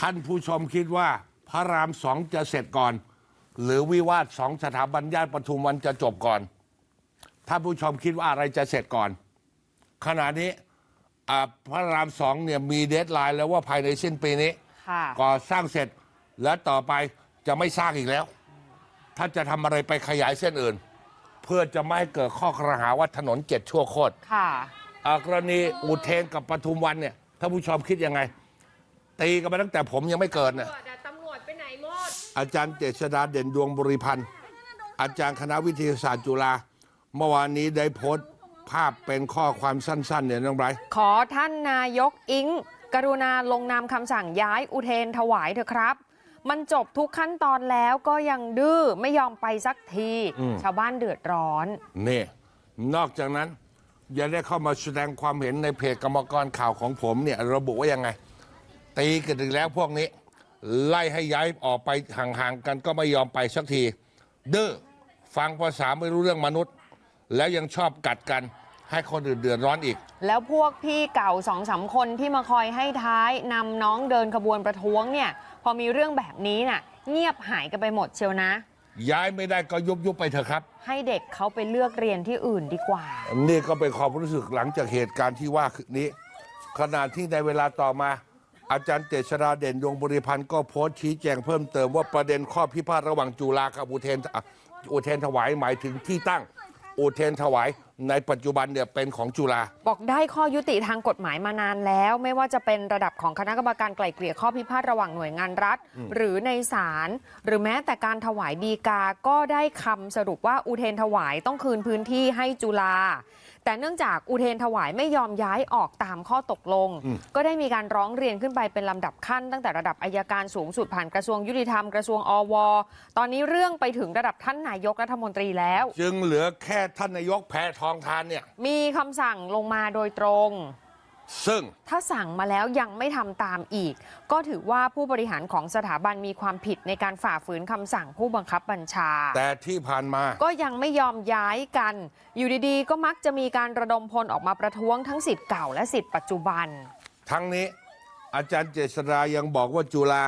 ท่านผู้ชมคิดว่าพระรามสองจะเสร็จก่อน หรือวิวาทสองสถาบันย่านปทุมวันจะจบก่อนท่านผู้ชมคิดว่าอะไรจะเสร็จก่อน ขณะนี้อ่าพระรามสองเนี่ยมีเดทไลน์แล้วว่าภายในสิ้นปีนี้ค่ะก่อสร้างเสร็จและต่อไปจะไม่สร้างอีกแล้ว ถ้าจะทำอะไรไปขยายเส้นอื่น เพื่อจะไม่ให้เกิดข้อกระหาว่าถนนเจ็ดชั่วโคตรค่ะอ่ากรณีอุเทนกับปทุมวันเนี่ยท่านผู้ชมคิดยังไง ตีกันมาตั้งแต่ผมยังไม่เกิดน่ะตำรวจอะตำรวจไปไหนหมด อาจารย์เจษดาเด่นดวงบริพันธ์ อาจารย์คณะวิทยาศาสตร์จุฬาเมื่อวานนี้ได้โพสต์ภาพเป็นข้อความสั้น ๆ เนี่ยน้องไบรท์ขอท่านนายกอิง กรุณาลงนามคำสั่งย้ายอุเทนถวายเถอะครับ มันจบทุกขั้นตอนแล้วก็ยังดื้อไม่ยอมไปสักที ชาวบ้านเดือดร้อน นี่นอกจากนั้นยังได้เข้ามาแสดงความเห็นในเพจกรรมกรข่าวของผมเนี่ยระบุว่ายังไง ตีกันอีกแล้วพวกนี้ ไล่ให้ย้ายออกไปห่างๆกันก็ไม่ยอมไปสักทีดื้อฟังภาษาไม่รู้เรื่องมนุษย์ แล้วยังชอบกัดกันให้คนอื่นเดือดร้อนอีก แล้วพวกพี่เก่าสองสามคนที่มาคอยให้ท้ายนำน้องเดินขบวนประท้วงเนี่ย พอมีเรื่องแบบนี้น่ะ เงียบหายกันไปหมดเชียวนะ ย้ายไม่ได้ก็ยุบยุบๆไปเถอะครับ ให้เด็กเขาไปเลือกเรียนที่อื่นดีกว่า นี่ก็เป็นความรู้สึกหลังจากเหตุการณ์ที่ว่านี้ขณะที่ในเวลาต่อมา อาจารย์เจษราเด่นดวงบริพันธ์ก็โพสต์ชี้แจงเพิ่มเติมว่าประเด็นข้อพิพาทระหว่างจุฬากับอุเทนอุเทนถวายหมายถึงที่ตั้งอุเทนถวาย ในปัจจุบันเนี่ยเป็นของจุฬาบอกได้ข้อยุติทางกฎหมายมานานแล้ว ไม่ว่าจะเป็นระดับของคณะกรรมการไกล่เกลี่ยข้อพิพาทระหว่างหน่วยงานรัฐ หรือในศาลหรือแม้แต่การถวายดีกาก็ได้คำสรุปว่าอุเทนถวายต้องคืนพื้นที่ให้จุฬาแต่เนื่องจากอุเทนถวายไม่ยอมย้ายออกตามข้อตกลง ก็ได้มีการร้องเรียนขึ้นไปเป็นลำดับขั้น ตั้งแต่ระดับอายการสูงสุดผ่านกระทรวงยุติธรรมกระทรวงอว ตอนนี้เรื่องไปถึงระดับท่านนายกรัฐมนตรีแล้ว จึงเหลือแค่ท่านนายกแพทองทานเนี่ย มีคำสั่งลงมาโดยตรง ซึ่งถ้าสั่งมาแล้วยังไม่ทำตามอีก ก็ถือว่าผู้บริหารของสถาบันมีความผิดในการฝ่าฝืนคำสั่งผู้บังคับบัญชา แต่ที่ผ่านมา ก็ยังไม่ยอมย้ายกัน อยู่ดีๆ ก็มักจะมีการระดมพลออกมาประท้วงทั้งสิทธิ์เก่าและสิทธิ์ปัจจุบัน ทั้งนี้ อาจารย์เจษฎายังบอกว่าจุฬา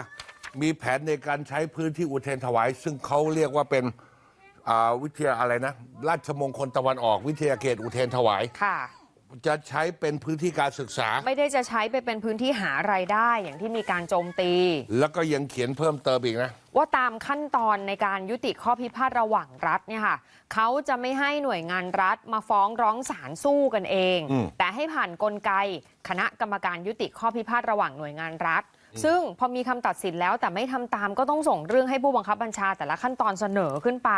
มีแผนในการใช้พื้นที่อุเทนถวาย ซึ่งเขาเรียกว่าเป็น อ่าวิทยาอะไรนะ ราชมงคลตะวันออกวิทยาเขตอุเทนถวาย ค่ะ จะใช้เป็นพื้นที่การศึกษา ไม่ได้จะใช้ไปเป็นพื้นที่หารายได้อย่างที่มีการโจมตี แล้วก็ยังเขียนเพิ่มเติมอีกนะ ว่าตามขั้นตอนในการยุติข้อพิพาทระหว่างรัฐเนี่ยค่ะเขาจะไม่ให้หน่วยงานรัฐมาฟ้องร้องศาลสู้กันเอง อืม แต่ให้ผ่านกลไก คณะกรรมการยุติข้อพิพาทระหว่างหน่วยงานรัฐ ซึ่งพอมีคำตัดสินแล้วแต่ไม่ทำตามก็ต้องส่งเรื่องให้ผู้บังคับบัญชาแต่ละขั้นตอนเสนอขึ้นไป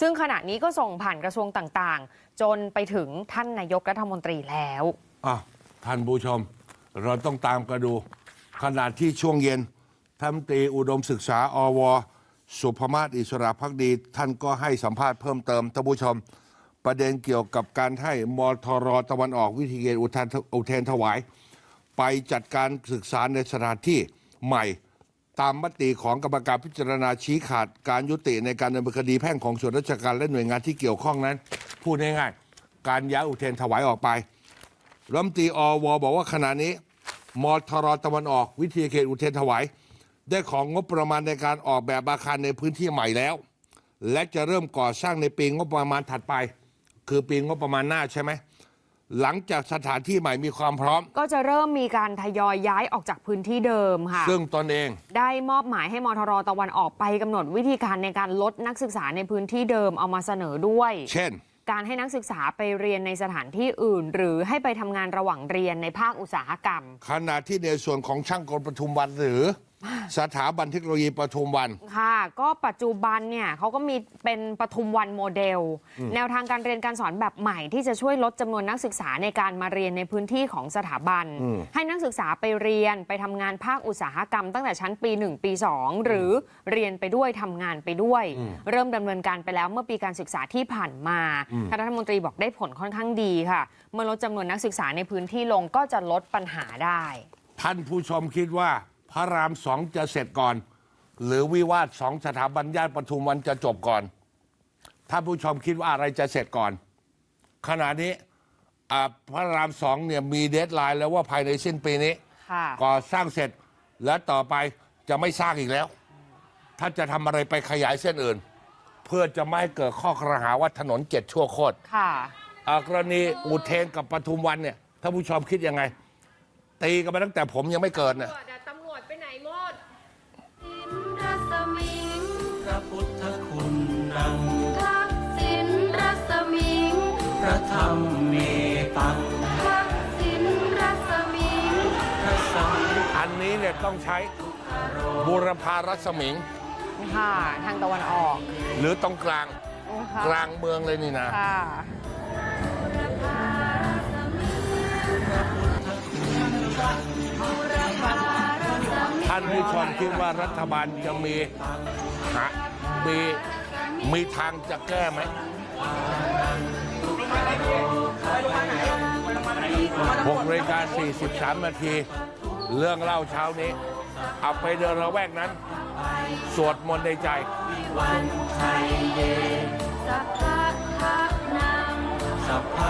ซึ่งขณะนี้ก็ส่งผ่านกระทรวงต่างๆ จนไปถึงท่านนายกรัฐมนตรีแล้วอะท่านผู้ชม เราต้องตามกันดู ขณะที่ช่วงเย็นท่านรัฐมนตรีอุดมศึกษาอว สุภมาศอิสระพักดี ท่านก็ให้สัมภาษณ์เพิ่มเติมท่านผู้ชม ประเด็นเกี่ยวกับการให้มทรตะวันออกวิทยาเขตอุทานอุเทนถวาย ไปจัดการศึกษาในสถานที่ใหม่ตามมติของกรรมการพิจารณาชี้ขาดการยุติในการดำเนินคดีแพ่งของส่วนราชการและหน่วยงานที่เกี่ยวข้องนั้น พูดง่ายๆ การย้ายอุเทนถวายออกไปรัฐมนตรีอวบอกว่าขณะนี้มทรตะวันออกวิทยาเขตอุเทนถวาย ได้ของงบประมาณในการออกแบบอาคารในพื้นที่ใหม่แล้ว และจะเริ่มก่อสร้างในปีงบประมาณถัดไป คือปีงบประมาณหน้าใช่ไหม หลังจากสถานที่ใหม่มีความพร้อม ก็จะเริ่มมีการทยอยย้ายออกจากพื้นที่เดิมค่ะ ซึ่งตนเอง ได้มอบหมายให้มทรตะวันออกไปกำหนดวิธีการในการลดนักศึกษาในพื้นที่เดิมเอามาเสนอด้วย เช่น การให้นักศึกษาไปเรียนในสถานที่อื่น หรือให้ไปทำงานระหว่างเรียนในภาคอุตสาหกรรม ขณะที่ในส่วนของช่างกลปทุมวันหรือ สถาบันเทคโนโลยีปทุมวัน ค่ะ ก็ปัจจุบันเนี่ยเขาก็มีเป็นปทุมวันโมเดล แนวทางการเรียนการสอนแบบใหม่ที่จะช่วยลดจำนวนนักศึกษาในการมาเรียนในพื้นที่ของสถาบัน ให้นักศึกษาไปเรียนไปทำงานภาคอุตสาหกรรมตั้งแต่ชั้นปี 1 ปี 2 หรือเรียนไปด้วยทำงานไปด้วย เริ่มดำเนินการไปแล้วเมื่อปีการศึกษาที่ผ่านมาท่านรัฐมนตรีบอกได้ผลค่อนข้างดีค่ะ เมื่อลดจำนวนนักศึกษาในพื้นที่ลงก็จะลดปัญหาได้ ท่านผู้ชมคิดว่า พระรามสองจะเสร็จก่อน หรือวิวาทสองสถาบันย่านปทุมวันจะจบก่อนท่านผู้ชมคิดว่าอะไรจะเสร็จก่อน ขณะนี้อ่าพระรามสองเนี่ยมีเดทไลน์แล้วว่าภายในสิ้นปีนี้ ค่ะ ก่อสร้างเสร็จและต่อไปจะไม่สร้างอีกแล้ว ถ้าจะทำอะไรไปขยายเส้นอื่น เพื่อจะไม่ให้เกิดข้อกระหาว่าถนนเจ็ดชั่วโคตร ค่ะ อ่ากรณีอุเทนกับปทุมวันเนี่ยท่านผู้ชมคิดยังไง ตีกันมาตั้งแต่ผมยังไม่เกิดน่ะ มิง พระพุทธคุณนังทักษิณรัศมิง พระธรรมเมตังทักษิณรัศมิง พระสังฆอันนี้เนี่ยต้องใช้บูรพารัศมิง ค่ะทางตะวันออกหรือตรงกลางค่ะกลางเมืองเลยนี่นะ ค่ะ ท่านผู้ชมคิดว่ารัฐบาลจะมีหามีมีทางจะแก้ไหมหกนาฬิกา43 นาที เรื่องเล่าเช้านี้เอาไปเดินระแวกนั้น สวดมนต์ในใจวันไทยเยสัพพะนามสัพพะ